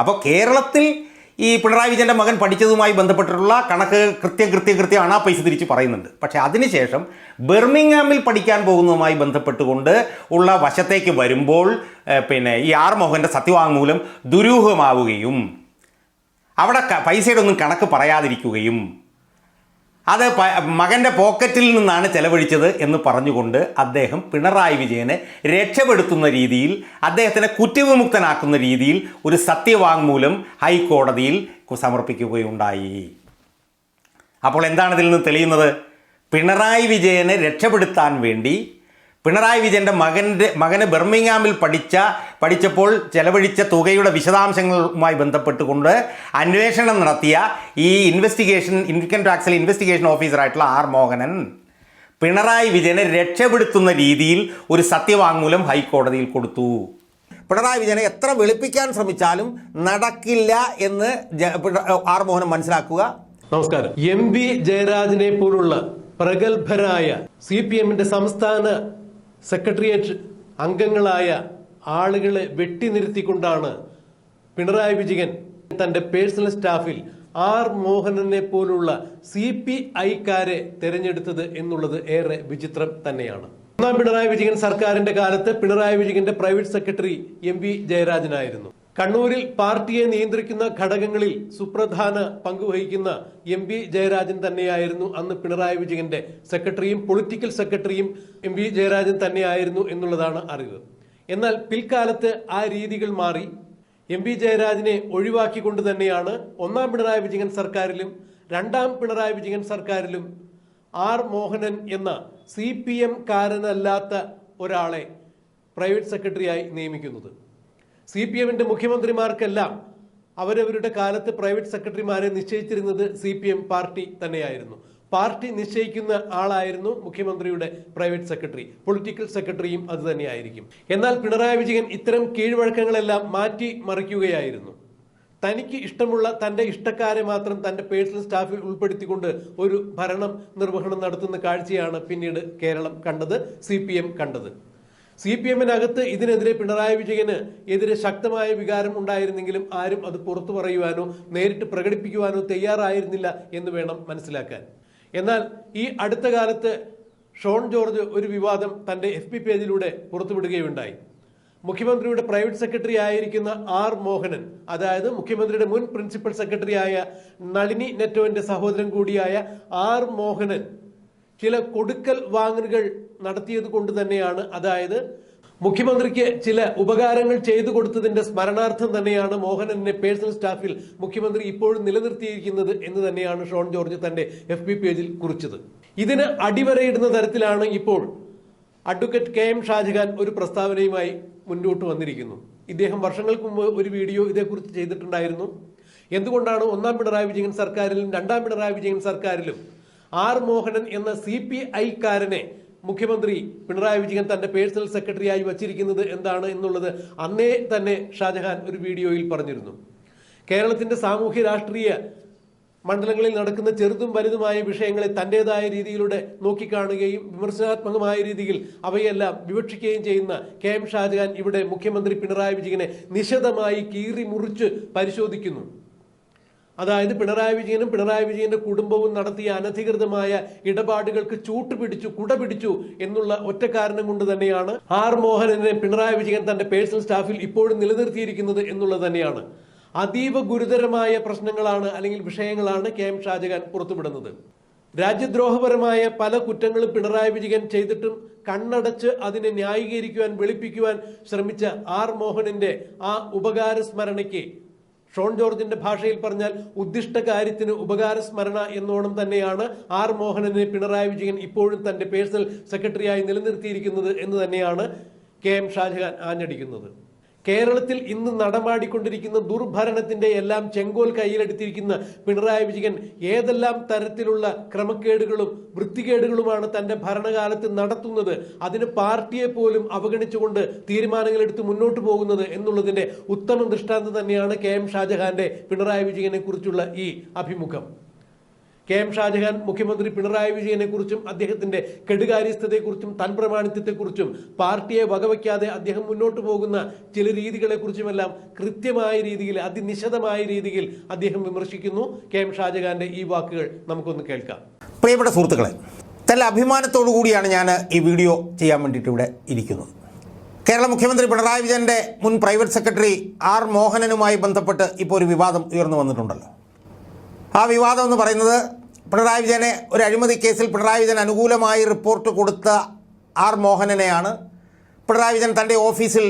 അപ്പോൾ കേരളത്തിൽ ഈ പിണറായി വിജയന്റെ മകൻ പഠിച്ചതുമായി ബന്ധപ്പെട്ടിട്ടുള്ള കണക്ക് കൃത്യം കൃത്യം കൃത്യമാണ് ആ പൈസ തിരിച്ച് പറയുന്നുണ്ട്. പക്ഷേ അതിനുശേഷം ബെർമിങ്ഹാമിൽ പഠിക്കാൻ പോകുന്നതുമായി ബന്ധപ്പെട്ടുകൊണ്ട് ഉള്ള വശത്തേക്ക് വരുമ്പോൾ പിന്നെ ഈ ആർ മോഹന്റെ സത്യവാങ്മൂലം ദുരൂഹമാവുകയും അവിടെ പൈസയുടെ ഒന്നും കണക്ക് പറയാതിരിക്കുകയും അത് മകന്റെ പോക്കറ്റിൽ നിന്നാണ് ചെലവഴിച്ചത് എന്ന് പറഞ്ഞുകൊണ്ട് അദ്ദേഹം പിണറായി വിജയനെ രക്ഷപ്പെടുത്തുന്ന രീതിയിൽ അദ്ദേഹത്തിനെ കുറ്റവിമുക്തനാക്കുന്ന രീതിയിൽ ഒരു സത്യവാങ്മൂലം ഹൈക്കോടതിയിൽ സമർപ്പിക്കുകയുണ്ടായി. അപ്പോൾ എന്താണ് ഇതിൽ നിന്ന് തെളിയുന്നത്? പിണറായി വിജയനെ രക്ഷപ്പെടുത്താൻ വേണ്ടി പിണറായി വിജയന്റെ മകന്റെ മകന് ബെർമിങ്ങാമിൽ പഠിച്ച പഠിച്ചപ്പോൾ ചെലവഴിച്ച തുകയുടെ വിശദാംശങ്ങളുമായി ബന്ധപ്പെട്ടുകൊണ്ട് അന്വേഷണം നടത്തിയ ഈ ഇൻവെസ്റ്റിഗേഷൻ ഇൻകം ടാക്സിലെ ഇൻവെസ്റ്റിഗേഷൻ ഓഫീസറായിട്ടുള്ള ആർ മോഹനൻ പിണറായി വിജയനെ രക്ഷപ്പെടുത്തുന്ന രീതിയിൽ ഒരു സത്യവാങ്മൂലം ഹൈക്കോടതിയിൽ കൊടുത്തു. പിണറായി വിജയനെ എത്ര വെളുപ്പിക്കാൻ ശ്രമിച്ചാലും നടക്കില്ല എന്ന് ആർ മോഹനൻ മനസ്സിലാക്കുക. നമസ്കാരം. എം വി ജയരാജനെ പോലുള്ള പ്രഗത്ഭരായ സി പി എമ്മിന്റെ സംസ്ഥാന സെക്രട്ടേറിയറ്റ് അംഗങ്ങളായ ആളുകളെ വെട്ടിനിരുത്തിക്കൊണ്ടാണ് പിണറായി വിജയൻ തന്റെ പേഴ്സണൽ സ്റ്റാഫിൽ ആർ മോഹനനെ പോലുള്ള സി പി ഐക്കാരെ തെരഞ്ഞെടുത്തത് എന്നുള്ളത് ഏറെ വിചിത്രം തന്നെയാണ്. ഒന്നാം പിണറായി വിജയൻ സർക്കാരിന്റെ കാലത്ത് പിണറായി വിജയന്റെ പ്രൈവറ്റ് സെക്രട്ടറി എം വി ജയരാജനായിരുന്നു. കണ്ണൂരിൽ പാർട്ടിയെ നിയന്ത്രിക്കുന്ന ഘടകങ്ങളിൽ സുപ്രധാന പങ്കുവഹിക്കുന്ന എം വി ജയരാജൻ തന്നെയായിരുന്നു അന്ന് പിണറായി വിജയന്റെ സെക്രട്ടറിയും പൊളിറ്റിക്കൽ സെക്രട്ടറിയും എം വി ജയരാജൻ തന്നെയായിരുന്നു എന്നുള്ളതാണ് അറിവ്. എന്നാൽ പിൽക്കാലത്ത് ആ രീതികൾ മാറി. എം വി ജയരാജനെ ഒഴിവാക്കിക്കൊണ്ട് തന്നെയാണ് ഒന്നാം പിണറായി വിജയൻ സർക്കാരിലും രണ്ടാം പിണറായി വിജയൻ സർക്കാരിലും ആർ മോഹനൻ എന്ന സി പി എം കാരനല്ലാത്ത ഒരാളെ പ്രൈവറ്റ് സെക്രട്ടറിയായി നിയമിക്കുന്നത്. സി പി എമ്മിന്റെ മുഖ്യമന്ത്രിമാർക്കെല്ലാം അവരവരുടെ കാലത്ത് പ്രൈവറ്റ് സെക്രട്ടറിമാരെ നിശ്ചയിച്ചിരുന്നത് സി പി എം പാർട്ടി തന്നെയായിരുന്നു. പാർട്ടി നിശ്ചയിക്കുന്ന ആളായിരുന്നു മുഖ്യമന്ത്രിയുടെ പ്രൈവറ്റ് സെക്രട്ടറി. പൊളിറ്റിക്കൽ സെക്രട്ടറിയും അത് തന്നെയായിരിക്കും. എന്നാൽ പിണറായി വിജയൻ ഇത്തരം കീഴ്വഴക്കങ്ങളെല്ലാം മാറ്റി മറിക്കുകയായിരുന്നു തനിക്ക് ഇഷ്ടമുള്ള തന്റെ ഇഷ്ടക്കാരെ മാത്രം തന്റെ പേഴ്സണൽ സ്റ്റാഫിൽ ഉൾപ്പെടുത്തിക്കൊണ്ട് ഒരു ഭരണം നിർവഹണം നടത്തുന്ന കാഴ്ചയാണ് പിന്നീട് കേരളം കണ്ടത് സി കണ്ടത്. സി പി എമ്മിനകത്ത് ഇതിനെതിരെ പിണറായി വിജയന് എതിരെ ശക്തമായ വികാരം ഉണ്ടായിരുന്നെങ്കിലും ആരും അത് പുറത്തു പറയുവാനോ നേരിട്ട് പ്രകടിപ്പിക്കുവാനോ തയ്യാറായിരുന്നില്ല എന്ന് വേണം മനസ്സിലാക്കാൻ. എന്നാൽ ഈ അടുത്ത കാലത്ത് ഷോൺ ജോർജ് ഒരു വിവാദം തന്റെ എഫ് പി പേജിലൂടെ പുറത്തുവിടുകയുണ്ടായി. മുഖ്യമന്ത്രിയുടെ പ്രൈവറ്റ് സെക്രട്ടറി ആയിരിക്കുന്ന ആർ മോഹനൻ അതായത് മുഖ്യമന്ത്രിയുടെ മുൻ പ്രിൻസിപ്പൽ സെക്രട്ടറി ആയ നളിനി നെറ്റോന്റെ സഹോദരൻ കൂടിയായ ആർ മോഹനൻ ചില കൊടുക്കൽ വാങ്ങലുകൾ നടത്തിയത് കൊണ്ട് തന്നെയാണ്. അതായത് മുഖ്യമന്ത്രിക്ക് ചില ഉപകാരങ്ങൾ ചെയ്തു കൊടുത്തതിന്റെ സ്മരണാർത്ഥം തന്നെയാണ് മോഹനനെ പേഴ്സണൽ സ്റ്റാഫിൽ മുഖ്യമന്ത്രി ഇപ്പോഴും നിലനിർത്തിയിരിക്കുന്നത് എന്ന് തന്നെയാണ് ഷോൺ ജോർജ് തന്റെ എഫ് ബി പേജിൽ കുറിച്ചത്. ഇതിന് അടിവരയിടുന്ന തരത്തിലാണ് ഇപ്പോൾ അഡ്വക്കേറ്റ് കെ എം ഷാജഹാൻ ഒരു പ്രസ്താവനയുമായി മുന്നോട്ട് വന്നിരിക്കുന്നു. ഇദ്ദേഹം വർഷങ്ങൾക്ക് മുമ്പ് ഒരു വീഡിയോ ഇതേക്കുറിച്ച് ചെയ്തിട്ടുണ്ടായിരുന്നു. എന്തുകൊണ്ടാണ് ഒന്നാം പിണറായി വിജയൻ സർക്കാരിലും രണ്ടാം പിണറായി വിജയൻ സർക്കാരിലും ആർ മോഹനൻ എന്ന സി പി ഐക്കാരനെ മുഖ്യമന്ത്രി പിണറായി വിജയൻ തന്റെ പേഴ്സണൽ സെക്രട്ടറിയായി വച്ചിരിക്കുന്നത് എന്താണ് എന്നുള്ളത് അന്നേ തന്നെ ഷാജഹാൻ ഒരു വീഡിയോയിൽ പറഞ്ഞിരുന്നു. കേരളത്തിന്റെ സാമൂഹ്യ രാഷ്ട്രീയ മണ്ഡലങ്ങളിൽ നടക്കുന്ന ചെറുതും വലുതുമായ വിഷയങ്ങളെ തന്റേതായ രീതിയിലൂടെ നോക്കിക്കാണുകയും വിമർശനാത്മകമായ രീതിയിൽ അവയെല്ലാം വിവക്ഷിക്കുകയും ചെയ്യുന്ന കെ എം ഷാജഹാൻ ഇവിടെ മുഖ്യമന്ത്രി പിണറായി വിജയനെ നിശിതമായി കീറി മുറിച്ച് പരിശോധിക്കുന്നു. അതായത് പിണറായി വിജയനും പിണറായി വിജയന്റെ കുടുംബവും നടത്തിയ അനധികൃതമായ ഇടപാടുകൾക്ക് ചൂട്ടുപിടിച്ചു കുട പിടിച്ചു എന്നുള്ള ഒറ്റ കാരണം കൊണ്ട് തന്നെയാണ് ആർ മോഹനനെ പിണറായി വിജയൻ തന്റെ പേഴ്സണൽ സ്റ്റാഫിൽ ഇപ്പോഴും നിലനിർത്തിയിരിക്കുന്നത് എന്നുള്ളത് തന്നെയാണ്. അതീവ ഗുരുതരമായ പ്രശ്നങ്ങളാണ് അല്ലെങ്കിൽ വിഷയങ്ങളാണ് കെ എം ഷാജഹാൻ പുറത്തുവിടുന്നത്. രാജ്യദ്രോഹപരമായ പല കുറ്റങ്ങളും പിണറായി വിജയൻ ചെയ്തിട്ടും കണ്ണടച്ച് അതിനെ ന്യായീകരിക്കുവാൻ വെളുപ്പിക്കുവാൻ ശ്രമിച്ച ആർ മോഹനന്റെ ആ ഉപകാര സ്മരണയ്ക്ക് ഷോൺ ജോർജിന്റെ ഭാഷയിൽ പറഞ്ഞാൽ ഉദ്ദിഷ്ട കാര്യത്തിന് ഉപകാര സ്മരണ എന്നോണം തന്നെയാണ് ആർ മോഹനനെ പിണറായി വിജയൻ ഇപ്പോഴും തന്റെ പേഴ്സണൽ സെക്രട്ടറിയായി നിലനിർത്തിയിരിക്കുന്നത് എന്ന് തന്നെയാണ് കെ എം ഷാജഹാൻ ആഞ്ഞടിക്കുന്നത്. കേരളത്തിൽ ഇന്ന് നടമാടിക്കൊണ്ടിരിക്കുന്ന ദുർഭരണത്തിന്റെ എല്ലാം ചെങ്കോൽ കയ്യിലെടുത്തിരിക്കുന്ന പിണറായി വിജയൻ ഏതെല്ലാം തരത്തിലുള്ള ക്രമക്കേടുകളും വൃത്തികേടുകളുമാണ് തന്റെ ഭരണകാലത്ത് നടത്തുന്നത് അതിന് പാർട്ടിയെ പോലും അവഗണിച്ചുകൊണ്ട് തീരുമാനങ്ങൾ എടുത്ത് മുന്നോട്ട് പോകുന്നത് എന്നുള്ളതിന്റെ ഉത്തമ ദൃഷ്ടാന്തം തന്നെയാണ് കെ എം ഷാജഹാന്റെ പിണറായി വിജയനെ കുറിച്ചുള്ള ഈ അഭിമുഖം. കെ എം ഷാജഹാൻ മുഖ്യമന്ത്രി പിണറായി വിജയനെ കുറിച്ചും അദ്ദേഹത്തിന്റെ കെടുകാര്യസ്ഥതയെക്കുറിച്ചും തൻ പ്രമാണിത്വത്തെക്കുറിച്ചും പാർട്ടിയെ വകവയ്ക്കാതെ അദ്ദേഹം മുന്നോട്ട് പോകുന്ന ചില രീതികളെ കുറിച്ചുമെല്ലാം കൃത്യമായ രീതിയിൽ അതിനിശിതമായ രീതിയിൽ അദ്ദേഹം വിമർശിക്കുന്നു. കെ എം ഷാജഹാന്റെ ഈ വാക്കുകൾ നമുക്കൊന്ന് കേൾക്കാം. പ്രിയപ്പെട്ട സുഹൃത്തുക്കളെ നല്ല അഭിമാനത്തോടു കൂടിയാണ് ഞാൻ ഈ വീഡിയോ ചെയ്യാൻ വേണ്ടിയിട്ട് ഇവിടെ ഇരിക്കുന്നത്. കേരള മുഖ്യമന്ത്രി പിണറായി വിജയന്റെ മുൻ പ്രൈവറ്റ് സെക്രട്ടറി ആർ മോഹനനുമായി ബന്ധപ്പെട്ട് ഇപ്പോൾ ഒരു വിവാദം ഉയർന്നു വന്നിട്ടുണ്ടല്ലോ. ആ വിവാദം എന്ന് പറയുന്നത് പിണറായി വിജയനെ ഒരു അഴിമതി കേസിൽ പിണറായി വിജയൻ അനുകൂലമായി റിപ്പോർട്ട് കൊടുത്ത ആർ മോഹനനെയാണ് പിണറായി വിജയൻ തന്റെ ഓഫീസിൽ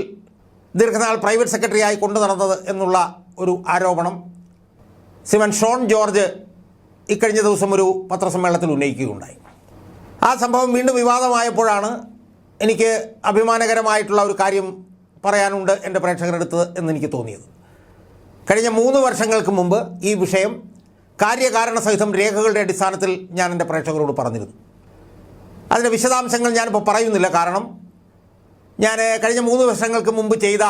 ദീർഘനാൾ പ്രൈവറ്റ് സെക്രട്ടറിയായി കൊണ്ടു നടന്നത് എന്നുള്ള ഒരു ആരോപണം. സിമൻ ഷോൺ ജോർജ് ഇക്കഴിഞ്ഞ ദിവസം ഒരു പത്രസമ്മേളനത്തിൽ ഉന്നയിക്കുകയുണ്ടായി. ആ സംഭവം വീണ്ടും വിവാദമായപ്പോഴാണ് എനിക്ക് അഭിമാനകരമായിട്ടുള്ള ഒരു കാര്യം പറയാനുണ്ട് എന്റെ പ്രേക്ഷകരെടുത്ത് എന്നെനിക്ക് തോന്നിയത്. കഴിഞ്ഞ മൂന്ന് വർഷങ്ങൾക്ക് മുമ്പ് ഈ വിഷയം കാര്യകാരണ സഹിതം രേഖകളുടെ അടിസ്ഥാനത്തിൽ ഞാൻ എന്റെ പ്രേക്ഷകരോട് പറഞ്ഞിരുന്നു. അതിന്റെ വിശദാംശങ്ങൾ ഞാനിപ്പോൾ പറയുന്നില്ല. കാരണം ഞാൻ കഴിഞ്ഞ മൂന്ന് വർഷങ്ങൾക്ക് മുമ്പ് ചെയ്ത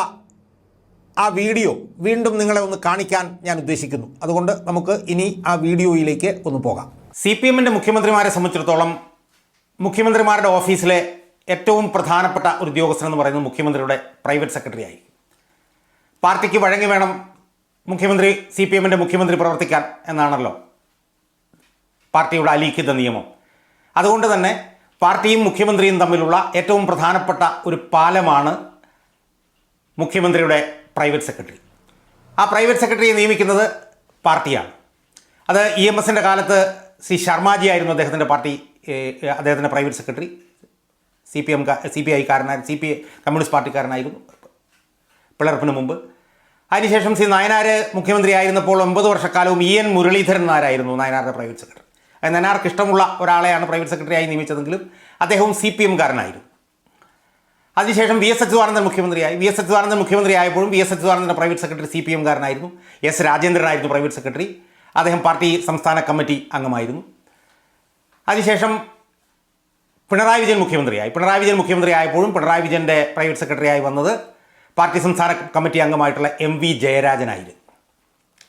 ആ വീഡിയോ വീണ്ടും നിങ്ങളെ ഒന്ന് കാണിക്കാൻ ഞാൻ ഉദ്ദേശിക്കുന്നു. അതുകൊണ്ട് നമുക്ക് ഇനി ആ വീഡിയോയിലേക്ക് ഒന്ന് പോകാം. സി പി എമ്മിന്റെ മുഖ്യമന്ത്രിമാരെ സംബന്ധിച്ചിടത്തോളം മുഖ്യമന്ത്രിമാരുടെ ഓഫീസിലെ ഏറ്റവും പ്രധാനപ്പെട്ട ഒരു ഉദ്യോഗസ്ഥൻ എന്ന് പറയുന്നത് മുഖ്യമന്ത്രിയുടെ പ്രൈവറ്റ് സെക്രട്ടറി ആയി പാർട്ടിക്ക് വഴങ്ങി വേണം മുഖ്യമന്ത്രി സി പി എമ്മിന്റെ മുഖ്യമന്ത്രി പ്രവർത്തിക്കാൻ എന്നാണല്ലോ പാർട്ടിയുടെ അലീഖിത നിയമം. അതുകൊണ്ട് തന്നെ പാർട്ടിയും മുഖ്യമന്ത്രിയും തമ്മിലുള്ള ഏറ്റവും പ്രധാനപ്പെട്ട ഒരു പാലമാണ് മുഖ്യമന്ത്രിയുടെ പ്രൈവറ്റ് സെക്രട്ടറി. ആ പ്രൈവറ്റ് സെക്രട്ടറിയെ നിയമിക്കുന്നത് പാർട്ടിയാണ്. അത് ഇ എം എസിന്റെ കാലത്ത് സി ശർമാജി ആയിരുന്നു അദ്ദേഹത്തിന്റെ പാർട്ടി അദ്ദേഹത്തിന്റെ private secretary. C P M C P ഐക്കാരനായിരുന്നു C P communist പാർട്ടിക്കാരനായിരുന്നു. പിളർപ്പിന് മുമ്പ് അതിനുശേഷം സി നയനാർ മുഖ്യമന്ത്രി ആയിരുന്നപ്പോൾ ഒമ്പത് വർഷക്കാലവും ഇ എൻ മുരളീധരൻ നായരായിരുന്നു നയനാരുടെ പ്രൈവറ്റ് സെക്രട്ടറി. നയനാർക്ക് ഇഷ്ടമുള്ള ഒരാളെയാണ് പ്രൈവറ്റ് സെക്രട്ടറിയായി നിയമിച്ചതെങ്കിലും അദ്ദേഹവും സി പി എംകാരനായിരുന്നു അതിനുശേഷം വി എസ് അച്യുതാനന്ദൻ മുഖ്യമന്ത്രിയായി. വി എസ് അച്യുതാനന്ദൻ മുഖ്യമന്ത്രി ആയപ്പോഴും വി എസ് അച്യുതാനന്ദന്റെ പ്രൈവറ്റ് സെക്രട്ടറി സി പി എംകാരനായിരുന്നു എസ് രാജേന്ദ്രനായിരുന്നു പ്രൈവറ്റ് സെക്രട്ടറി. അദ്ദേഹം പാർട്ടി സംസ്ഥാന കമ്മിറ്റി അംഗമായിരുന്നു. അതിനുശേഷം പിണറായി വിജയൻ മുഖ്യമന്ത്രിയായി. പിണറായി വിജയൻ മുഖ്യമന്ത്രി ആയപ്പോഴും പിണറായി വിജയന്റെ പ്രൈവറ്റ് സെക്രട്ടറിയായി വന്നത് പാർട്ടി സംസ്ഥാന കമ്മിറ്റി അംഗമായിട്ടുള്ള എം വി ജയരാജനായിരുന്നു.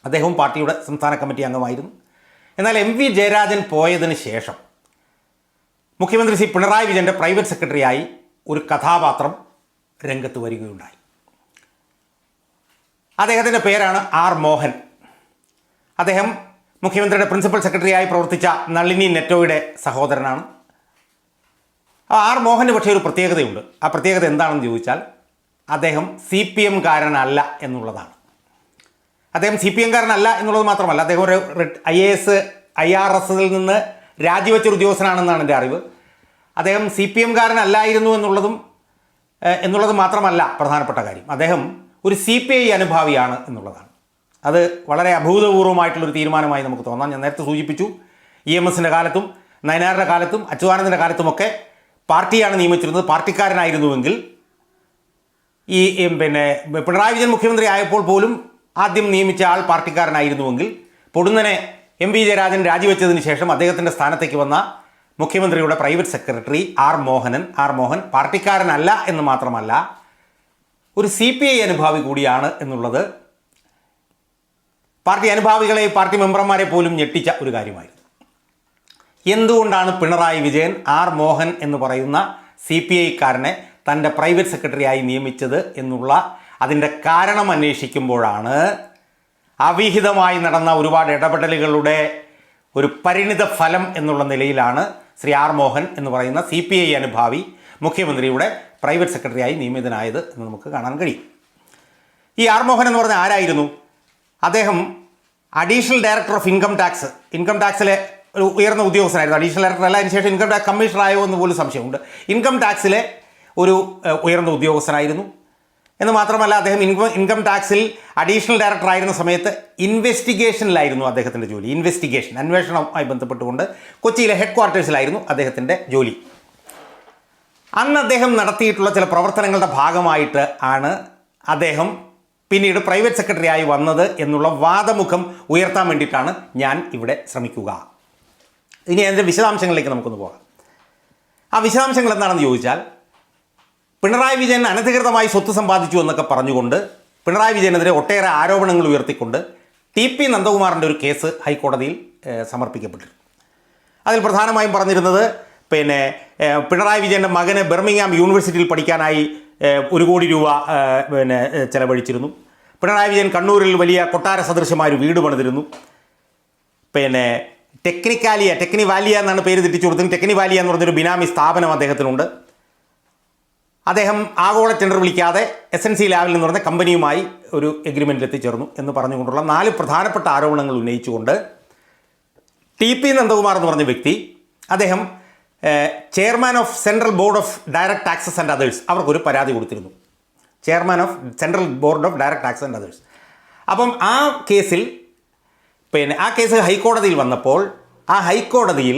അദ്ദേഹവും പാർട്ടിയുടെ സംസ്ഥാന കമ്മിറ്റി അംഗമായിരുന്നു. എന്നാൽ എം വി ജയരാജൻ പോയതിന് ശേഷം മുഖ്യമന്ത്രി സി പിണറായി വിജയന്റെ പ്രൈവറ്റ് സെക്രട്ടറിയായി ഒരു കഥാപാത്രം രംഗത്ത് വരികയുണ്ടായി. അദ്ദേഹത്തിന്റെ പേരാണ് ആർ മോഹൻ. അദ്ദേഹം മുഖ്യമന്ത്രിയുടെ പ്രിൻസിപ്പൽ സെക്രട്ടറിയായി പ്രവർത്തിച്ച നളിനി നെറ്റോയുടെ സഹോദരനാണ്. ആർ മോഹന് പക്ഷേ ഒരു പ്രത്യേകതയുണ്ട്. ആ പ്രത്യേകത എന്താണെന്ന് ചോദിച്ചാൽ അദ്ദേഹം സി പി എംകാരനല്ല എന്നുള്ളതാണ്. അദ്ദേഹം സി പി എംകാരനല്ല എന്നുള്ളത് മാത്രമല്ല അദ്ദേഹം ഒരു I A S I R എസിൽ നിന്ന് രാജിവെച്ച ഒരു ഉദ്യോഗസ്ഥനാണെന്നാണ് എന്റെ അറിവ്. അദ്ദേഹം സി പി എംകാരനല്ലായിരുന്നു എന്നുള്ളതും എന്നുള്ളത് മാത്രമല്ല പ്രധാനപ്പെട്ട കാര്യം. അദ്ദേഹം ഒരു സി പി ഐ അനുഭാവിയാണ് എന്നുള്ളതാണ്. അത് വളരെ അഭൂതപൂർവമായിട്ടുള്ളൊരു തീരുമാനമായി നമുക്ക് തോന്നാം. ഞാൻ നേരത്തെ സൂചിപ്പിച്ചു ഇ എം എസിന്റെ കാലത്തും നയനാറിന്റെ കാലത്തും അച്യുതാനന്ദന്റെ കാലത്തുമൊക്കെ പാർട്ടിയാണ് നിയമിച്ചിരുന്നത് പാർട്ടിക്കാരനായിരുന്നുവെങ്കിൽ ഈ പിന്നെ പിണറായി വിജയൻ മുഖ്യമന്ത്രി ആയപ്പോൾ പോലും ആദ്യം നിയമിച്ച ആൾ പാർട്ടിക്കാരനായിരുന്നുവെങ്കിൽ പൊടുന്നനെ എം വി ജയരാജൻ രാജിവെച്ചതിന് ശേഷം അദ്ദേഹത്തിന്റെ സ്ഥാനത്തേക്ക് വന്ന മുഖ്യമന്ത്രിയുടെ private secretary R Mohanan R Mohan പാർട്ടിക്കാരനല്ല എന്ന് മാത്രമല്ല ഒരു സി പി ഐ അനുഭാവി കൂടിയാണ് എന്നുള്ളത് പാർട്ടി അനുഭാവികളെ പാർട്ടി മെമ്പർമാരെ പോലും ഞെട്ടിച്ച ഒരു കാര്യമായിരുന്നു. എന്തുകൊണ്ടാണ് പിണറായി വിജയൻ ആർ മോഹൻ എന്ന് പറയുന്ന സി പി ഐക്കാരനെ തന്റെ പ്രൈവറ്റ് സെക്രട്ടറിയായി നിയമിച്ചത് എന്നുള്ള അതിന്റെ കാരണം അന്വേഷിക്കുമ്പോഴാണ് അവിഹിതമായി നടന്ന ഒരുപാട് ഇടപെടലുകളുടെ ഒരു പരിണിത ഫലം എന്നുള്ള നിലയിലാണ് ശ്രീ ആർ മോഹൻ എന്ന് പറയുന്ന സി പി ഐ അനുഭാവി മുഖ്യമന്ത്രിയുടെ പ്രൈവറ്റ് സെക്രട്ടറിയായി നിയമിതനായത് എന്ന് നമുക്ക് കാണാൻ കഴിയും. ഈ ആർ മോഹൻ എന്ന് പറഞ്ഞ ആരായിരുന്നു? അദ്ദേഹം additional director of income tax income ടാക്സിലെ ഒരു ഉയർന്ന ഉദ്യോഗസ്ഥനായിരുന്നു. അഡീഷണൽ ഡയറക്ടർ അല്ല അതിനുശേഷം ഇൻകം ടാക്സ് കമ്മീഷണർ ആയോ എന്ന് പോലും സംശയമുണ്ട്. ഇൻകം ടാക്സിലെ ഒരു ഉയർന്ന ഉദ്യോഗസ്ഥനായിരുന്നു. എന്ന് മാത്രമല്ല അദ്ദേഹം ഇൻകം ഇൻകം ടാക്സിൽ അഡീഷണൽ ഡയറക്ടർ ആയിരുന്ന സമയത്ത് ഇൻവെസ്റ്റിഗേഷനിലായിരുന്നു അദ്ദേഹത്തിന്റെ ജോലി. ഇൻവെസ്റ്റിഗേഷൻ അന്വേഷണവുമായി ബന്ധപ്പെട്ടുകൊണ്ട് കൊച്ചിയിലെ ഹെഡ് ക്വാർട്ടേഴ്സിലായിരുന്നു അദ്ദേഹത്തിന്റെ ജോലി. അന്ന് അദ്ദേഹം നടത്തിയിട്ടുള്ള ചില പ്രവർത്തനങ്ങളുടെ ഭാഗമായിട്ട് ആണ് അദ്ദേഹം പിന്നീട് പ്രൈവറ്റ് സെക്രട്ടറി ആയി വന്നത് എന്നുള്ള വാദമുഖം ഉയർത്താൻ വേണ്ടിയിട്ടാണ് ഞാൻ ഇവിടെ ശ്രമിക്കുക. ഇനി അതിന്റെ വിശദാംശങ്ങളിലേക്ക് നമുക്കൊന്ന് പോകാം. ആ വിശദാംശങ്ങൾ എന്താണെന്ന് ചോദിച്ചാൽ പിണറായി വിജയൻ അനധികൃതമായി സ്വത്ത് സമ്പാദിച്ചു എന്നൊക്കെ പറഞ്ഞുകൊണ്ട് പിണറായി വിജയനെതിരെ ഒട്ടേറെ ആരോപണങ്ങൾ ഉയർത്തിക്കൊണ്ട് ടി പി നന്ദകുമാറിന്റെ ഒരു കേസ് ഹൈക്കോടതിയിൽ സമർപ്പിക്കപ്പെട്ടിരുന്നു. അതിൽ പ്രധാനമായും പറഞ്ഞിരുന്നത് പിന്നെ പിണറായി വിജയന്റെ മകന് ബെർമിങ്ങാം യൂണിവേഴ്സിറ്റിയിൽ പഠിക്കാനായി ഒരു കോടി രൂപ പിന്നെ ചെലവഴിച്ചിരുന്നു. പിണറായി വിജയൻ കണ്ണൂരിൽ വലിയ കൊട്ടാര സദൃശമായൊരു വീട് പണിതിരുന്നു. പിന്നെ ടെക്നിക്കാലിയ ടെക്നി വാലിയ എന്നാണ് പേര് തെറ്റിച്ചു കൊടുത്തത് ടെക്നി വാലിയ എന്ന് പറഞ്ഞൊരു ബിനാമി സ്ഥാപനം അദ്ദേഹത്തിനുണ്ട്. അദ്ദേഹം ആഗോള ടെൻഡർ വിളിക്കാതെ എസ് എൻ സി ലാബിൽ എന്ന് പറഞ്ഞ കമ്പനിയുമായി ഒരു എഗ്രിമെന്റിൽ എത്തിച്ചേർന്നു എന്ന് പറഞ്ഞുകൊണ്ടുള്ള നാല് പ്രധാനപ്പെട്ട ആരോപണങ്ങൾ ഉന്നയിച്ചുകൊണ്ട് ടി പി നന്ദകുമാർ എന്ന് പറഞ്ഞ വ്യക്തി അദ്ദേഹം chairman of central board of direct taxes and others അവർക്കൊരു പരാതി കൊടുത്തിരുന്നു. Chairman of central board of direct taxes and others അപ്പം ആ കേസിൽ പിന്നെ ആ കേസ് ഹൈക്കോടതിയിൽ വന്നപ്പോൾ ആ ഹൈക്കോടതിയിൽ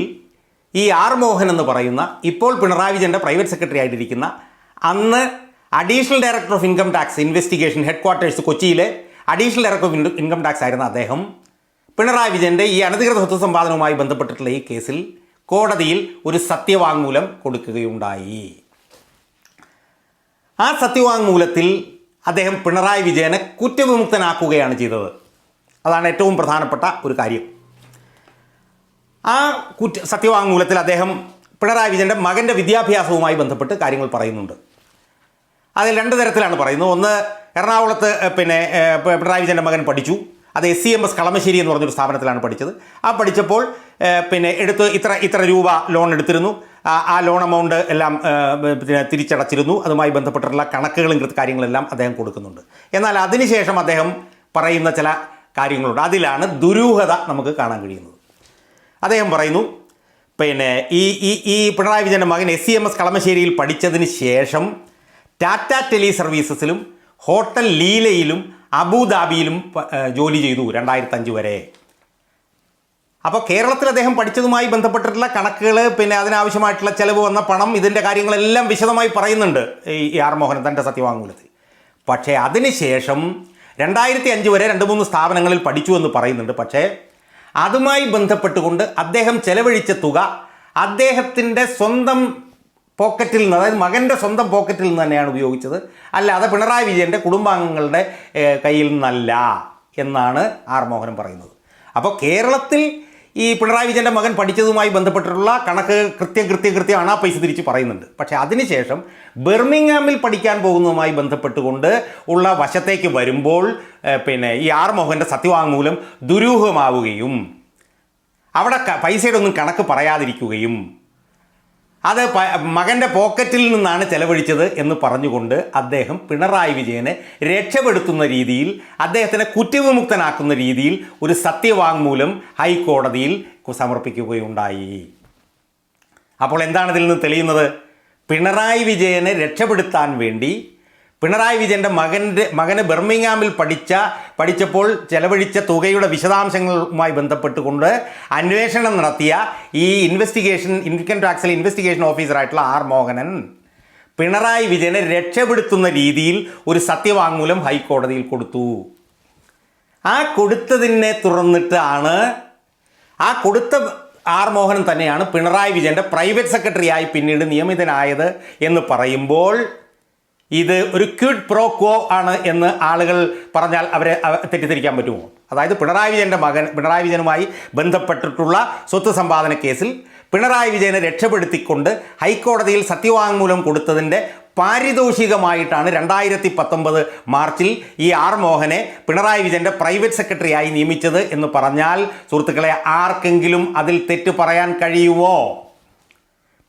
ഈ ആർ മോഹൻ എന്ന് പറയുന്ന ഇപ്പോൾ പിണറായി വിജയന്റെ പ്രൈവറ്റ് സെക്രട്ടറി ആയിട്ടിരിക്കുന്ന അന്ന് additional director of income tax investigation headquarters കൊച്ചിയിലെ additional director of income tax ആയിരുന്ന അദ്ദേഹം പിണറായി വിജയന്റെ ഈ അനധികൃത സ്വത്ത് സമ്പാദനവുമായി ബന്ധപ്പെട്ടിട്ടുള്ള ഈ കേസിൽ കോടതിയിൽ ഒരു സത്യവാങ്മൂലം കൊടുക്കുകയുണ്ടായി. ആ സത്യവാങ്മൂലത്തിൽ അദ്ദേഹം പിണറായി വിജയനെ കുറ്റവിമുക്തനാക്കുകയാണ് ചെയ്തത്. അതാണ് ഏറ്റവും പ്രധാനപ്പെട്ട ഒരു കാര്യം. ആ കുറ്റ സത്യവാങ്മൂലത്തിൽ അദ്ദേഹം പിണറായി വിജയന്റെ മകന്റെ വിദ്യാഭ്യാസവുമായി ബന്ധപ്പെട്ട് കാര്യങ്ങൾ പറയുന്നുണ്ട്. അതിൽ രണ്ട് തരത്തിലാണ് പറയുന്നത്. ഒന്ന് എറണാകുളത്ത് പിന്നെ പിണറായി വിജയന്റെ മകൻ പഠിച്ചു. അത് S C M S Kalamassery എന്ന് പറഞ്ഞൊരു സ്ഥാപനത്തിലാണ് പഠിച്ചത്. ആ പഠിച്ചപ്പോൾ പിന്നെ എടുത്ത് ഇത്ര ഇത്ര രൂപ ലോൺ എടുത്തിരുന്നു. ആ- ലോൺ എമൗണ്ട് എല്ലാം പിന്നെ തിരിച്ചടച്ചിരുന്നു. അതുമായി ബന്ധപ്പെട്ടിട്ടുള്ള കണക്കുകളും കാര്യങ്ങളെല്ലാം അദ്ദേഹം കൊടുക്കുന്നുണ്ട്. എന്നാൽ അതിനുശേഷം അദ്ദേഹം പറയുന്ന ചില കാര്യങ്ങളുണ്ട്. അതിലാണ് ദുരൂഹത നമുക്ക് കാണാൻ കഴിയുന്നത്. അദ്ദേഹം പറയുന്നു പിന്നെ ഈ ഈ ഈ പിണറായി വിജയന്റെ മകൻ എസ് സി എം എസ് കളമശ്ശേരിയിൽ പഠിച്ചതിന് ശേഷം ടാറ്റ ടെലി സർവീസസിലും ഹോട്ടൽ ലീലയിലും അബുദാബിയിലും ജോലി ചെയ്തു രണ്ടായിരത്തഞ്ച് വരെ. അപ്പോൾ കേരളത്തിൽ അദ്ദേഹം പഠിച്ചതുമായി ബന്ധപ്പെട്ടിട്ടുള്ള കണക്കുകൾ പിന്നെ അതിനാവശ്യമായിട്ടുള്ള ചിലവ് വന്ന പണം ഇതിന്റെ കാര്യങ്ങളെല്ലാം വിശദമായി പറയുന്നുണ്ട് ഈ ആർ മോഹനൻ തന്റെ സത്യവാങ്മൂലത്തിൽ. പക്ഷേ അതിനുശേഷം രണ്ടായിരത്തി അഞ്ച് വരെ രണ്ട് മൂന്ന് സ്ഥാപനങ്ങളിൽ പഠിച്ചു എന്ന് പറയുന്നുണ്ട്. പക്ഷേ അതുമായി ബന്ധപ്പെട്ടുകൊണ്ട് അദ്ദേഹം ചെലവഴിച്ച തുക അദ്ദേഹത്തിന്റെ സ്വന്തം പോക്കറ്റിൽ നിന്ന് അതായത് മകന്റെ സ്വന്തം പോക്കറ്റിൽ നിന്ന് തന്നെയാണ് ഉപയോഗിച്ചത്. അല്ലാതെ പിണറായി വിജയന്റെ കുടുംബാംഗങ്ങളുടെ കയ്യിൽ നിന്നല്ല എന്നാണ് ആർ മോഹനൻ പറയുന്നത്. അപ്പോൾ കേരളത്തിൽ ഈ പിണറായി വിജയന്റെ മകൻ പഠിച്ചതുമായി ബന്ധപ്പെട്ടിട്ടുള്ള കണക്ക് കൃത്യം കൃത്യം കൃത്യമാണ് ആ പൈസ തിരിച്ച് പറയുന്നുണ്ട്. പക്ഷേ അതിനുശേഷം ബെർമിംഗാമിൽ പഠിക്കാൻ പോകുന്നതുമായി ബന്ധപ്പെട്ടുകൊണ്ട് ഉള്ള വശത്തേക്ക് വരുമ്പോൾ പിന്നെ ഈ ആർ മോഹന്റെ സത്യവാങ്മൂലം ദുരൂഹമാവുകയും അവിടെ പൈസയുടെ ഒന്നും കണക്ക് പറയാതിരിക്കുകയും അത് മകന്റെ പോക്കറ്റിൽ നിന്നാണ് ചെലവഴിച്ചത് എന്ന് പറഞ്ഞുകൊണ്ട് അദ്ദേഹം പിണറായി വിജയനെ രക്ഷപ്പെടുത്തുന്ന രീതിയിൽ അദ്ദേഹത്തിനെ കുറ്റവിമുക്തനാക്കുന്ന രീതിയിൽ ഒരു സത്യവാങ്മൂലം ഹൈക്കോടതിയിൽ സമർപ്പിക്കുകയുണ്ടായി. അപ്പോൾ എന്താണ് ഇതിൽ നിന്ന് തെളിയുന്നത്? പിണറായി വിജയനെ രക്ഷപ്പെടുത്താൻ വേണ്ടി പിണറായി വിജയന്റെ മകന്റെ മകന് ബെർമിങ്ങാമിൽ പഠിച്ച പഠിച്ചപ്പോൾ ചെലവഴിച്ച തുകയുടെ വിശദാംശങ്ങളുമായി ബന്ധപ്പെട്ടുകൊണ്ട് അന്വേഷണം നടത്തിയ ഈ ഇൻവെസ്റ്റിഗേഷൻ ഇൻകം ടാക്സിലെ ഇൻവെസ്റ്റിഗേഷൻ ഓഫീസറായിട്ടുള്ള ആർ മോഹനൻ പിണറായി വിജയനെ രക്ഷപ്പെടുത്തുന്ന രീതിയിൽ ഒരു സത്യവാങ്മൂലം ഹൈക്കോടതിയിൽ കൊടുത്തു. ആ കൊടുത്തതിനെ തുറന്നിട്ടാണ് ആ കൊടുത്ത ആർ മോഹനൻ തന്നെയാണ് പിണറായി വിജയന്റെ പ്രൈവറ്റ് സെക്രട്ടറിയായി പിന്നീട് നിയമിതനായത് എന്ന് പറയുമ്പോൾ ഇത് ഒരു ക്യൂഡ് പ്രോ ക്വോ ആണ് എന്ന് ആളുകൾ പറഞ്ഞാൽ അവരെ തെറ്റിദ്ധരിക്കാൻ പറ്റുമോ? അതായത് പിണറായി വിജയന്റെ മകൻ പിണറായി വിജയനുമായി ബന്ധപ്പെട്ടിട്ടുള്ള സ്വത്ത് സമ്പാദന കേസിൽ പിണറായി വിജയനെ രക്ഷപ്പെടുത്തിക്കൊണ്ട് ഹൈക്കോടതിയിൽ സത്യവാങ്മൂലം കൊടുത്തതിന്റെ പാരിതോഷികമായിട്ടാണ് രണ്ടായിരത്തി പത്തൊമ്പത് മാർച്ചിൽ ഈ ആർ മോഹനെ പിണറായി വിജയന്റെ പ്രൈവറ്റ് സെക്രട്ടറിയായി നിയമിച്ചത് എന്ന് പറഞ്ഞാൽ സുഹൃത്തുക്കളെ ആർക്കെങ്കിലും അതിൽ തെറ്റ് പറയാൻ കഴിയുമോ?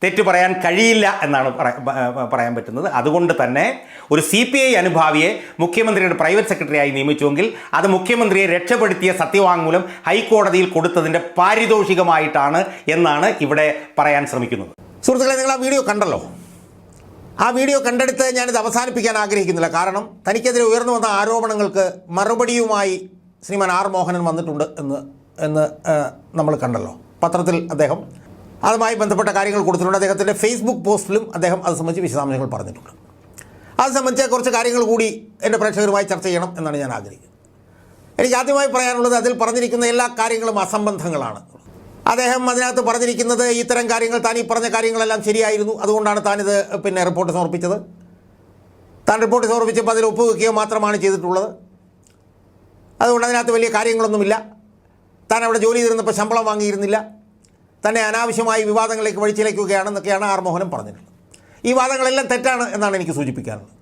തെറ്റ് പറയാൻ കഴിയില്ല എന്നാണ് പറയാൻ പറ്റുന്നത്. അതുകൊണ്ട് തന്നെ ഒരു സി പി ഐ അനുഭാവിയെ മുഖ്യമന്ത്രിയുടെ പ്രൈവറ്റ് സെക്രട്ടറിയായി നിയമിച്ചുവെങ്കിൽ അത് മുഖ്യമന്ത്രിയെ രക്ഷപ്പെടുത്തിയ സത്യവാങ്മൂലം ഹൈക്കോടതിയിൽ കൊടുത്തതിന്റെ പാരിതോഷികമായിട്ടാണ് എന്നാണ് ഇവിടെ പറയാൻ ശ്രമിക്കുന്നത്. സുഹൃത്തുക്കളെ നിങ്ങൾ ആ വീഡിയോ കണ്ടല്ലോ? ആ വീഡിയോ കണ്ടെടുത്ത് ഞാനിത് അവസാനിപ്പിക്കാൻ ആഗ്രഹിക്കുന്നില്ല. കാരണം തനിക്കെതിരെ ഉയർന്നു വന്ന ആരോപണങ്ങൾക്ക് മറുപടിയുമായി ശ്രീമാൻ ആർ മോഹനൻ വന്നിട്ടുണ്ട് എന്ന് എന്ന് നമ്മൾ കണ്ടല്ലോ. പത്രത്തിൽ അദ്ദേഹം അതുമായി ബന്ധപ്പെട്ട കാര്യങ്ങൾ കൊടുത്തിട്ടുണ്ട്. അദ്ദേഹത്തിന്റെ ഫേസ്ബുക്ക് പോസ്റ്റിലും അദ്ദേഹം അത് സംബന്ധിച്ച് വിശദാംശങ്ങൾ പറഞ്ഞിട്ടുണ്ട്. അത് സംബന്ധിച്ച കുറച്ച് കാര്യങ്ങൾ കൂടി എന്റെ പ്രേക്ഷകരുമായി ചർച്ച ചെയ്യണം എന്നാണ് ഞാൻ ആഗ്രഹിക്കുന്നത്. എനിക്ക് ആദ്യമായി പറയാനുള്ളത് അതിൽ പറഞ്ഞിരിക്കുന്ന എല്ലാ കാര്യങ്ങളും അസംബന്ധങ്ങളാണ്. അദ്ദേഹം അതിനകത്ത് പറഞ്ഞിരിക്കുന്നത് ഇത്തരം കാര്യങ്ങൾ താൻ ഈ പറഞ്ഞ കാര്യങ്ങളെല്ലാം ശരിയായിരുന്നു. അതുകൊണ്ടാണ് താനിത് പിന്നെ റിപ്പോർട്ട് സമർപ്പിച്ചത്. താൻ റിപ്പോർട്ട് സമർപ്പിച്ചപ്പോൾ അതിൽ ഒപ്പുവെക്കുകയോ മാത്രമാണ് ചെയ്തിട്ടുള്ളത്. അതുകൊണ്ട് അതിനകത്ത് വലിയ കാര്യങ്ങളൊന്നുമില്ല. താൻ അവിടെ ജോലി ചെയ്തിരുന്നപ്പോൾ ശമ്പളം വാങ്ങിയിരുന്നില്ല. തന്നെ അനാവശ്യമായി വിവാദങ്ങളിലേക്ക് വഴിച്ചിലേക്കുകയാണെന്നൊക്കെയാണ് ആർ മോഹനൻ പറഞ്ഞിട്ടുള്ളത്. ഈ വാദങ്ങളെല്ലാം തെറ്റാണ് എന്നാണ് എനിക്ക് സൂചിപ്പിക്കാനുള്ളത്.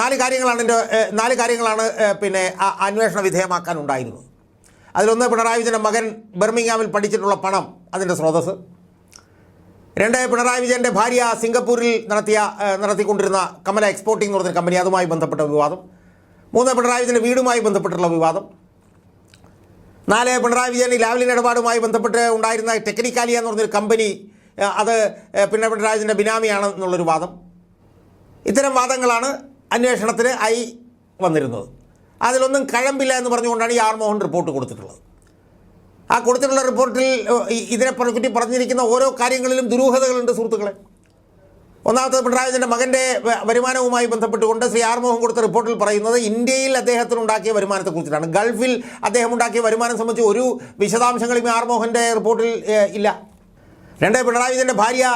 നാല് കാര്യങ്ങളാണ് എന്റെ നാല് കാര്യങ്ങളാണ് പിന്നെ അന്വേഷണ വിധേയമാക്കാൻ ഉണ്ടായിരുന്നത്. അതിലൊന്ന് പിണറായി വിജയന്റെ മകൻ ബെർമിംഗാമിൽ പഠിച്ചിട്ടുള്ള പണം അതിന്റെ സ്രോതസ് രണ്ട് പിണറായി വിജയന്റെ ഭാര്യ സിംഗപ്പൂരിൽ നടത്തിയ നടത്തിക്കൊണ്ടിരുന്ന കമല എക്സ്പോർട്ടിംഗ് എന്ന് പറഞ്ഞ കമ്പനി അതുമായി ബന്ധപ്പെട്ട വിവാദം. മൂന്ന് പിണറായി വിജയന്റെ വീടുമായി ബന്ധപ്പെട്ടുള്ള വിവാദം. നാല് പിണറായി വിജയൻ ലാവ്ലിൻ ഇടപാടുമായി ബന്ധപ്പെട്ട് ഉണ്ടായിരുന്ന ടെക്നിക്കാലിയ എന്ന് പറഞ്ഞൊരു കമ്പനി അത് പിന്നെ പിണറായി വിജയന്റെ ബിനാമിയാണെന്നുള്ളൊരു വാദം. ഇത്തരം വാദങ്ങളാണ് അന്വേഷണത്തിന് ആയി വന്നിരുന്നത്. അതിലൊന്നും കഴമ്പില്ല എന്ന് പറഞ്ഞുകൊണ്ടാണ് ഈ ആർ മോഹൻ റിപ്പോർട്ട് കൊടുത്തിട്ടുള്ളത്. ആ കൊടുത്തിട്ടുള്ള റിപ്പോർട്ടിൽ ഇതിനെ പറ്റി പറഞ്ഞിരിക്കുന്ന ഓരോ കാര്യങ്ങളിലും ദുരൂഹതകളുണ്ട് സുഹൃത്തുക്കളെ. ഒന്നാമത്തത് പിണറായി വിജയന്റെ മകന്റെ വ- വരുമാനവുമായി ബന്ധപ്പെട്ടുകൊണ്ട് ശ്രീ ആർ മോഹൻ കൊടുത്ത റിപ്പോർട്ടിൽ പറയുന്നത് ഇന്ത്യയിൽ അദ്ദേഹത്തിന് ഉണ്ടാക്കിയ വരുമാനത്തെക്കുറിച്ചിട്ടാണ് ഗൾഫിൽ അദ്ദേഹം ഉണ്ടാക്കിയ വരുമാനം സംബന്ധിച്ച് ഒരു വിശദാംശങ്ങളും ആർമോഹന്റെ റിപ്പോർട്ടിൽ ഇല്ല. രണ്ട് പിണറായി വിജയന്റെ ഭാര്യ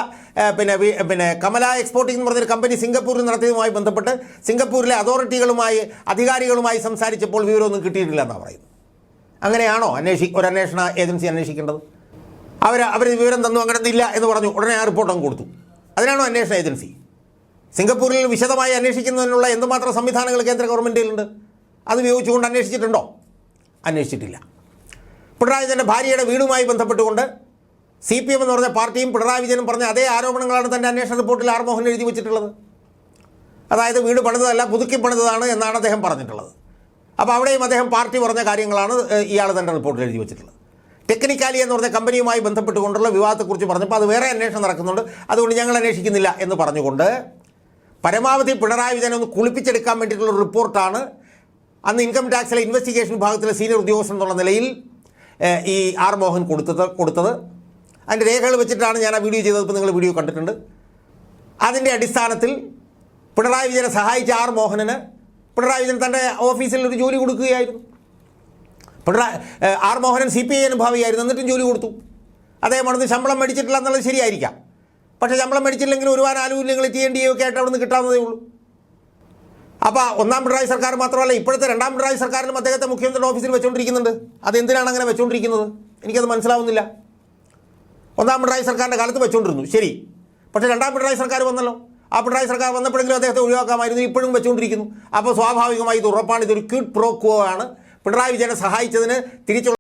പിന്നെ പിന്നെ കമല എക്സ്പോർട്ടിംഗ് എന്ന് പറഞ്ഞൊരു കമ്പനി സിംഗപ്പൂരിൽ നടത്തിയതുമായി ബന്ധപ്പെട്ട് സിംഗപ്പൂരിലെ അതോറിറ്റികളുമായി അധികാരികളുമായി സംസാരിച്ചപ്പോൾ വിവരമൊന്നും കിട്ടിയിട്ടില്ല എന്നാണ് പറയുന്നത്. അങ്ങനെയാണോ അന്വേഷി ഒരു അന്വേഷണ ഏജൻസി അന്വേഷിക്കേണ്ടത്? അവർ അവർ വിവരം തന്നു അങ്ങനെ ഇല്ല എന്ന് പറഞ്ഞു. ഉടനെ ആ റിപ്പോർട്ട് അങ്ങ് കൊടുത്തു. അതിനാണോ അന്വേഷണ ഏജൻസി? സിംഗപ്പൂരിൽ വിശദമായി അന്വേഷിക്കുന്നതിനുള്ള എന്തുമാത്രം സംവിധാനങ്ങൾ കേന്ദ്ര ഗവൺമെന്റിലുണ്ട് അത് ഉപയോഗിച്ചുകൊണ്ട് അന്വേഷിച്ചിട്ടുണ്ടോ? അന്വേഷിച്ചിട്ടില്ല. പിണറായി വിജയന്റെ ഭാര്യയുടെ വീടുമായി ബന്ധപ്പെട്ടുകൊണ്ട് സി പി എം എന്ന് പറഞ്ഞ പാർട്ടിയും പിണറായി വിജയനും പറഞ്ഞ അതേ ആരോപണങ്ങളാണ് തന്റെ അന്വേഷണ റിപ്പോർട്ടിൽ ആർ മോഹൻ എഴുതി വെച്ചിട്ടുള്ളത്. അതായത് വീട് പണിതല്ല പുതുക്കി പണിതതാണ് എന്നാണ് അദ്ദേഹം പറഞ്ഞിട്ടുള്ളത്. അപ്പോൾ അവിടെയും അദ്ദേഹം പാർട്ടി പറഞ്ഞ കാര്യങ്ങളാണ് ഇയാൾ തന്റെ റിപ്പോർട്ടിൽ എഴുതി വെച്ചിട്ടുള്ളത്. ടെക്നിക്കാലി എന്ന് പറഞ്ഞ കമ്പനിയുമായി ബന്ധപ്പെട്ടുകൊണ്ടുള്ള വിവാദത്തെക്കുറിച്ച് പറഞ്ഞപ്പോൾ അത് വേറെ അന്വേഷണം നടക്കുന്നുണ്ട്. അതുകൊണ്ട് ഞങ്ങൾ അന്വേഷിക്കുന്നില്ല എന്ന് പറഞ്ഞുകൊണ്ട് പരമാവധി പിണറായി വിജയനെ ഒന്ന് കുളിപ്പിച്ചെടുക്കാൻ വേണ്ടിയിട്ടുള്ള റിപ്പോർട്ടാണ്. അന്ന് ഇൻകം ടാക്സിലെ ഇൻവെസ്റ്റിഗേഷൻ വിഭാഗത്തിലെ സീനിയർ ഉദ്യോഗസ്ഥൻ എന്നുള്ള നിലയിൽ ഈ ആർ മോഹൻ കൊടുത്തത് കൊടുത്തത്. അതിന്റെ രേഖകൾ വെച്ചിട്ടാണ് ഞാൻ ആ വീഡിയോ ചെയ്തത് ഇപ്പോൾ നിങ്ങൾ വീഡിയോ കണ്ടിട്ടുണ്ട്. അതിന്റെ അടിസ്ഥാനത്തിൽ പിണറായി വിജയനെ സഹായിച്ച ആർ മോഹനന് പിണറായി വിജയൻ തന്റെ ഓഫീസിൽ ഒരു ജോലി കൊടുക്കുകയായിരുന്നു. Pinarayi R Mohanan C P I അനുഭാവിയായിരുന്നു എന്നിട്ടും ജോലി കൊടുത്തു. അവിടുന്ന് ശമ്പളം മേടിച്ചിട്ടില്ല എന്നുള്ളത് ശരിയായിരിക്കാം. പക്ഷേ ശമ്പളം മേടിച്ചില്ലെങ്കിൽ ഒരുപാട് ആനുകൂല്യങ്ങൾ ടി എൻ ഡി ഒക്കെ ആയിട്ട് അവിടുന്ന് കിട്ടാവുന്നതേ ഉള്ളൂ. അപ്പോൾ ഒന്നാം പിണറായി സർക്കാർ മാത്രമല്ല ഇപ്പോഴത്തെ രണ്ടാം പിണറായി സർക്കാരിലും അദ്ദേഹത്തെ മുഖ്യമന്ത്രിയുടെ ഓഫീസിൽ വെച്ചുകൊണ്ടിരിക്കുന്നുണ്ട് അതെന്തിനാണ് അങ്ങനെ വെച്ചുകൊണ്ടിരിക്കുന്നത് എനിക്കത് മനസ്സിലാവുന്നില്ല. ഒന്നാം പിണറായി സർക്കാരിന്റെ കാലത്ത് വെച്ചുകൊണ്ടിരുന്നു ശരി. പക്ഷേ രണ്ടാം പിണറായി സർക്കാർ വന്നല്ലോ. ആ പിണറായി സർക്കാർ വന്നപ്പോഴെങ്കിലും അദ്ദേഹത്തെ ഒഴിവാക്കാമായിരുന്നു ഇപ്പോഴും വെച്ചുകൊണ്ടിരിക്കുന്നു അപ്പോൾ സ്വാഭാവികമായി ഇത് ഉറപ്പാണ് ഇതൊരു ക്യൂട്ട് പ്രോക്കോ ആണ് പിണറായി വിജയനെ സഹായിച്ചതിന് തിരിച്ചുള്ള